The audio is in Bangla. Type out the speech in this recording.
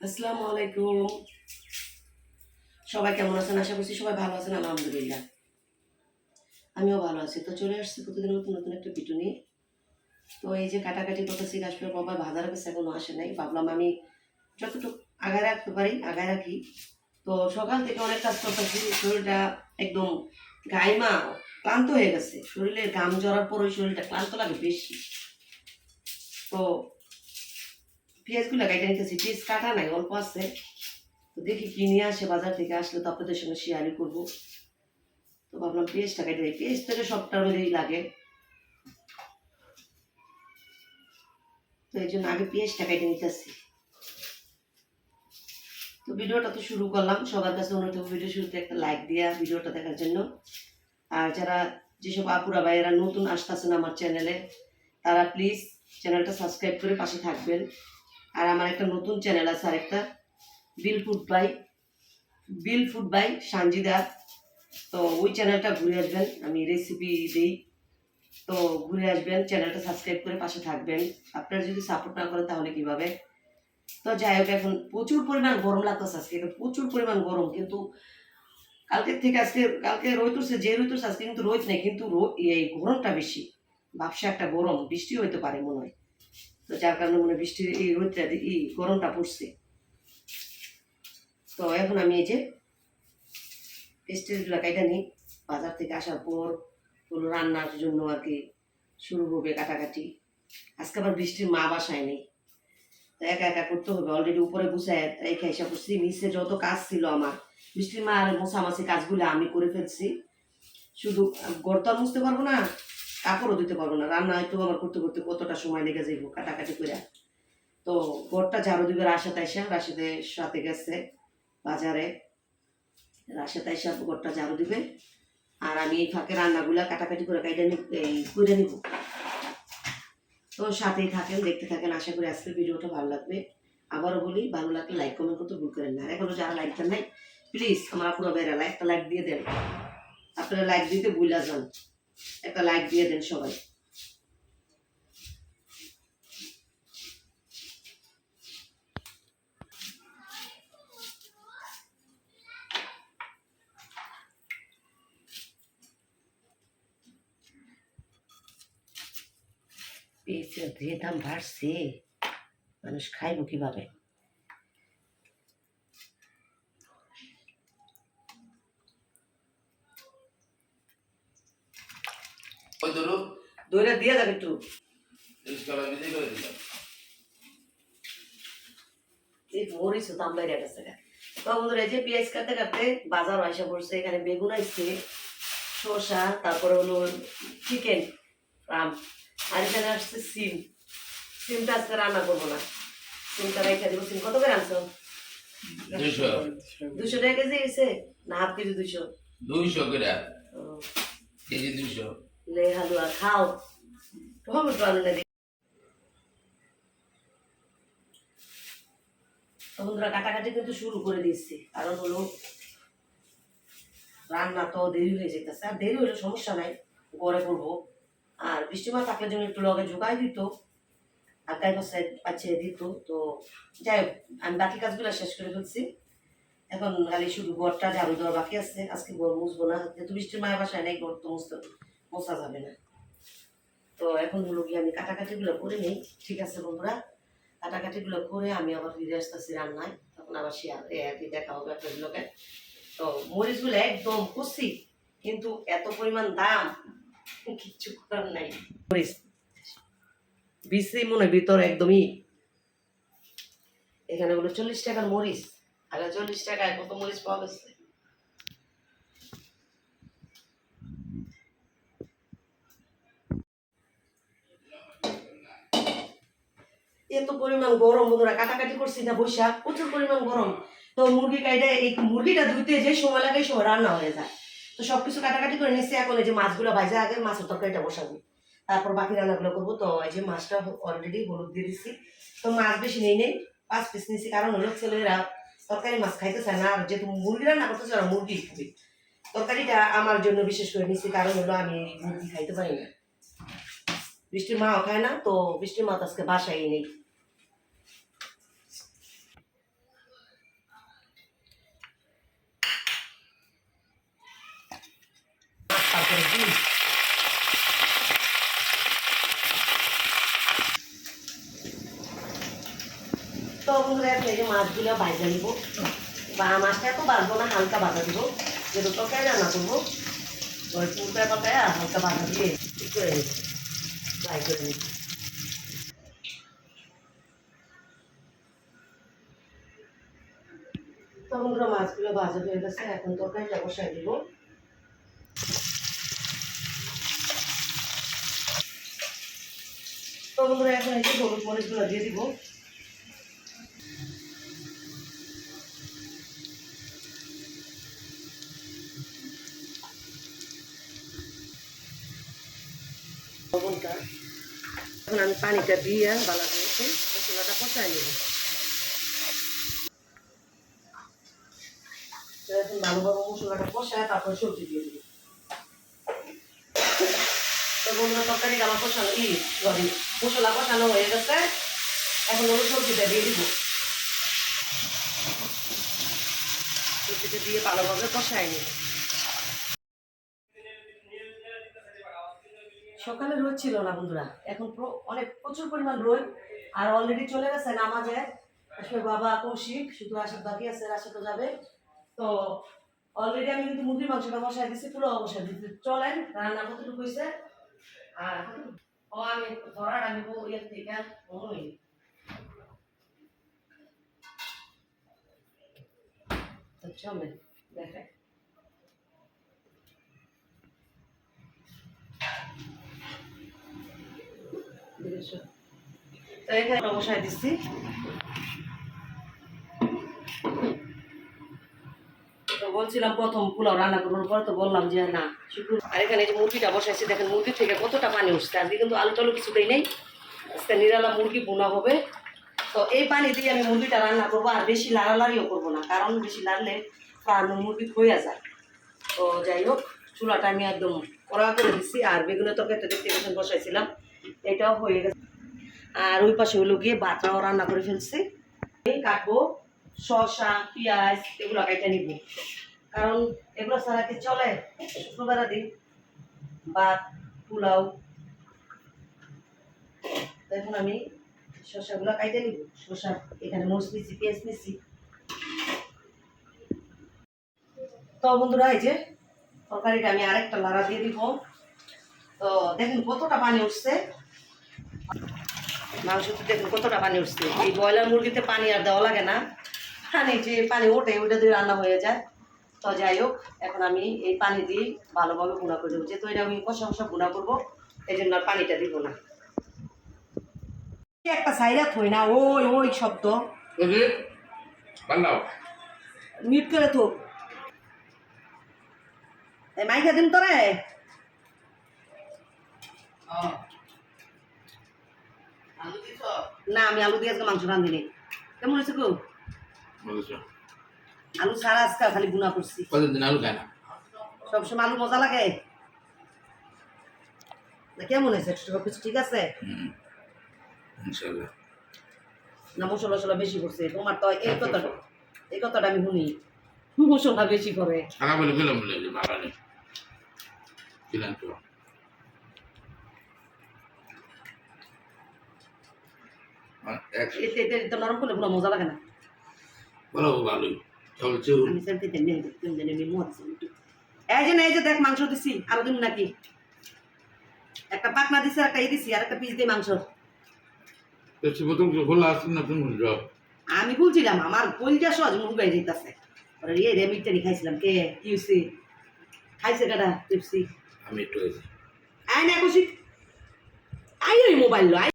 আসসালামু আলাইকুম। সবাই কেমন আছেন? আশা করছি সবাই ভালো আছেন, আলহামদুলিল্লাহ। আমিও ভালো আছি। তো চলে আসছি প্রতিদিন নতুন নতুন একটা পিটু নিয়ে। তো এই যে কাটাকাটি করতেছি গাছগুলো বাবা বাজার কাছে এখনও আসে নাই। ভাবলাম আমি যতটুকু আগায় রাখতে পারি, আগায় রাখি। তো সকাল থেকে অনেক কাজ করতেছি শরীরটা একদম গাইমা ক্লান্ত হয়ে গেছে। শরীরে ঘাম জড়ার পর শরীরটা ক্লান্ত লাগে বেশি। তো পেঁয়াজগুলো কাটা নিতেছি, পেঁয়াজ কাটা নাই, অল্প আছে। তো দেখি কি নিয়ে আসে, বাজার থেকে আসলে তো আপনাদের সঙ্গে শেয়ারই করব। তো ভাবলাম পেঁয়াজটা কেটে দিই পেঁয়াজ থেকে সবটার মধ্যেই লাগে। তো এই জন্য আগে পেঁয়াজটা কেটে নিতেছি। তো ভিডিওটা তো শুরু করলাম। সবার কাছে অনুরোধ ভিডিও শুরুতে একটা লাইক দিয়া ভিডিওটা দেখার জন্য। আর যারা যেসব আপুরা, ভাইয়েরা নতুন আসতেছেন আমার চ্যানেলে তারা প্লিজ চ্যানেলটা সাবস্ক্রাইব করে পাশে থাকবেন। আর আমার একটা নতুন চ্যানেল আছে, আরেকটা bill food by bill food by Sanjida তো ওই চ্যানেলটা ঘুরে আসবেন, আমি রেসিপি দিই। তো ঘুরে আসবেন চ্যানেলটা সাবস্ক্রাইব করে পাশে থাকবেন। আপনারা যদি সাপোর্ট না করেন তাহলে কীভাবে? তো যাই হোক, এখন প্রচুর পরিমাণ গরম লাগতেছে আজকে প্রচুর পরিমাণ গরম, কিন্তু কালকের থেকে আজকে, কালকে রোদ উঠছে, যে রোদ উঠছে, আজকে কিন্তু রোদ নেই, কিন্তু এই গরমটা বেশি ভাবসা একটা গরম বৃষ্টি হইতে পারে মনে হয়। তো যার কারণে মনে বৃষ্টির এই রোদটা, এই গরমটা পড়ছে। তো এখন আমি এই যে পেস্টেলগুলো কাইটা নিই, বাজার থেকে আসার পর হলো রান্নার জন্য আর কি শুরু হবে কাটাকাটি। আজকে আবার বৃষ্টির মা বাসায় নেই। তো একা একা করতে হবে অলরেডি উপরে গুছায় রেখে এসে করছি নিচে যত কাজ ছিল আমার। বৃষ্টির মা আর মোছামাছি কাজগুলো আমি করে ফেলছি। শুধু গড় তো আর মুছতে পারব না কাপড়ও দিতে পারব না। রান্না একটু আমার করতে করতে কতটা সময় লেগে যাইব কাটাকাটি করে তো গড়টা ঝাড়ু দিবে রাশাদ আইসা। রাশিদের সাথে গেছে বাজারে। রাশাদ আইসা গড়টা ঝাড়ু দিবে। আর আমি এই ফাঁকে রান্নাগুলা কাটাকাটি করে কাইটা করে নিব। তো সাথেই থাকেন, দেখতে থাকেন। আশা করি আজকের ভিডিওটা ভালো লাগবে। আবারও বলি, ভালো লাগলে লাইক কমেন্ট করতে ভুল করেন না। এখনও যারা লাইক দেন নাই প্লিজ আমার পুরো বেড়ালা একটা লাইক দিয়ে দেন। আপনারা লাইক দিতে ভুলা যান। একটা লাইক দিয়ে দেন সবাই। পেঁয়াজের যে দাম বাড়ছে মানুষ খাইব কীভাবে? ওই ধরো দইটা দিয়ে যাবে একটু। তিরিশ টাকা করে দিলাম। এই মরিচ দাম বাইরে গেছে তো বন্ধুরা এই যে পেঁয়াজ কাটতে কাটতে বাজার আসা পড়ছে এখানে বেগুন আসছে শসা তারপরে হলো চিকেন রাম আর এখানে আসছে সিম। সিমটা আজকে রান্না করব না। সিমটা রেখে দেবো। সিম কত করে আনছো? দুশো টাকা কেজি না হাফ কেজি দুশো দুইশো করে। কেজি দুইশো। বন্ধুরা, কাটাকাটি কিন্তু শুরু করে দিচ্ছি কারণ হলো, রান্না তো দেরি হয়ে যেতেছে। আর দেরি হলে সমস্যা নাই, গড়ে আর বৃষ্টিমা থাকলে একটু লগে ঢুকাই দিত আগাই পাশে পাচ্ছে দিত। তো যাই হোক, আমি বাকি কাজগুলো শেষ করে ফেলছি। এখন খালি শুধু ঝাড়ু দেওয়া বাকি আছে। আজকে ঘর মুছবো না। যেহেতু বৃষ্টির মায়ের বাসায় নেই, ঘর তো মুছতে মোছা যাবে না। তো এখন হলো গিয়ে আমি কাটাকাটিগুলো করে নিই। ঠিক আছে বন্ধুরা, কাটাকাটিগুলো করে আমি আবার ফিরে আসতেছি রান্নায়। তখন আবার শেয়ার আর কি দেখা হবে আপনাদেরকে তো মরিচগুলো একদম কষি, কিন্তু এত পরিমাণ দাম, কিচ্ছু করার নাই। মরিচ বিসি মনে ভিতর একদমই। এখানে বলে চল্লিশ টাকার মরিচ আগে চল্লিশ টাকায় কত মরিচ পাওয়া গেছে? এত পরিমাণ গরম বন্ধুরা, কাটাকাটি করছি না, বৈশাখ, প্রচুর পরিমাণ গরম। তো মুরগি কাইটা, এই মুরগিটা ধুইতে যে সময় লাগে সময় রান্না হয়ে যায়। তো সব কিছু কাটাকাটি করে নিচ্ছি এখন এই যে মাছগুলো ভাজা আগে, মাছের তরকারিটা বসাবো। তারপর বাকি রান্নাগুলো করব। তো এই যে মাছটা অলরেডি হলুদ দিয়ে দিচ্ছি তো মাছ বেশি নেই নেই, পাঁচ পিস নিচ্ছি কারণ হলো ছেলেরা তরকারি মাছ খাইতে চায় না, আর যেহেতু মুরগি রান্না করতে চায় মুরগি খাবে। তরকারিটা আমার জন্য বিশেষ করে নিচ্ছি কারণ হলো আমি মুরগি খাইতে পারি না। বৃষ্টির মা খায় না, তো বৃষ্টির মা তো আজকে বাসায় নেই। তো বন্ধুরা এই মাছগুলো ভাজা নিব। বা মাছটা এত বাঁধবো না, হালকা বাঁধা দিব। যেহেতু কেনা না করব, ওই পুরোটা তরকারি হালকা বাঁধা দিয়ে ফ্রাই করে তো বন্ধুরা মাছগুলো ভাজা হয়ে গেছে, এখন তরকারিটা বসাই দিব। বন্ধুরা, এখন এই যে হলুদ মরিচগুলো দিয়ে দিব। লবণটা এখন আমি পানিটা দিয়ে বালা করে মশলাটা কষাই নেব। এখন ভালোভাবে মশলাটা কষায় তারপরে সবজি দিয়ে দিব। তো বন্ধুরা, তরকারি আমার কষানো ই সরি মশলা কষানো হয়ে গেছে। এখন হলো সবজিটা দিয়ে দিব। সবজিটা দিয়ে ভালোভাবে কষাই নেব। সকালে রোদ ছিল না বন্ধুরা। এখন অনেক প্রচুর পরিমাণ রোদ। আর অলরেডি চলে গেছে নামাজে। আসলে বাবা কৌশিক, শুধু আসার বাকি আছে রাশি তো যাবে। তো অলরেডি আমি কিন্তু মুরগির মাংসটা বসাই দিচ্ছি পুরো বসাই দিচ্ছি চলেন, রান্না কতটুকু হয়েছে? আর ও, আমি ধরার, আমি ইয়ের থেকে ওই তো চলে দেখে তো এখানে বসাই দিচ্ছি। তো বলছিলাম প্রথম পোলাও রান্না করবার পর তো বললাম যে না আর এখানে যে মুরগিটা বসাইছি, দেখেন মুরগি থেকে কতটা পানি উঠছে। আজকে কিন্তু আলু টালু কিছু দেই নেই। আজকে নিরালা মুরগি বোনা হবে। তো এই পানি দিয়ে আমি মুরগিটা রান্না করব, আর বেশি লাড়ালাড়িও করব না, কারণ বেশি লাড়লে মুরগি খইয়া যায়। তো যাই হোক, চুলাটা আমি একদম কড়া করে দিচ্ছি, আর বেগুনের তরকারিটা দেখতে বসাইছিলাম। এটাও হয়ে গেছে। আর ওই পাশে হলো গিয়ে ভাতটাও রান্না করে ফেলছি। কাটবো, শসা, পেঁয়াজ, এগুলো কাইটা নিব। কারণ এগুলো ছাড়া কি চলে? শুক্রবার দিন। ভাত, পোলাও। এখন আমি শসাগুলো কাইটে নিব। শসা, এখানে নিচ্ছি পেঁয়াজ নিচ্ছি তো বন্ধুরা, এই যে তরকারিটা আমি আরেকটা লাড়া দিয়ে দিব। তো দেখুন কতটা পানি উঠছে। মাংসতে দেখুন কতটা পানি উঠছে। এই ব্রয়লার মুরগিতে পানি আর দেওয়া লাগে না। পানি যে পানি ওঠে ওইটা দিয়ে রান্না হয়ে যায়। তো যাই হোক এখন আমি এই পানি দিয়ে ভালোভাবে গুঁড়া করে দেবো যেহেতু এটা আমি কষা কষা গুঁড়া করব এই জন্য আর পানিটা দিব না। একটা সাইরা থই না ওই ওই শব্দ। মিট করে এই মাইকা দিন তোরে। না আমি আলু দিয়ে আজকে মাংস রাঁধিনি কেমন হয়েছে গো? আলু ছাড়া আজকে খালি গুণা করছি। কতদিন আলু খায় না? সবসময় আলু মজা লাগে। কেমন হয়েছে? সব কিছু ঠিক আছে? না মশলা মশলা বেশি করছে। তোমার তো এই কথাটা এই কথাটা আমি শুনি। মশলা বেশি করে। সারা বলে নরম করলে পুরো মজা লাগে না। বলো ভালোই। চলছে আমি সেলফি তেমনি তেমনি আমি মদ এই যে না এই যে দেখ মাংস দিছি আরও দিন নাকি। একটা পাকনা দিছি একটা ই দিছি আর একটা পিস দিয়ে মাংস। বেশি প্রথম খোলা আসছেন না তুমি জব আমি বলছিলাম আমার কলজা সহজ মুখ গাই যেতেছে ওরা রে মিটটানি খাইছিলাম কে? কি খাইছে কাটা পেপসি? আমি একটু আয় না খুশি। আই ওই মোবাইল লো আই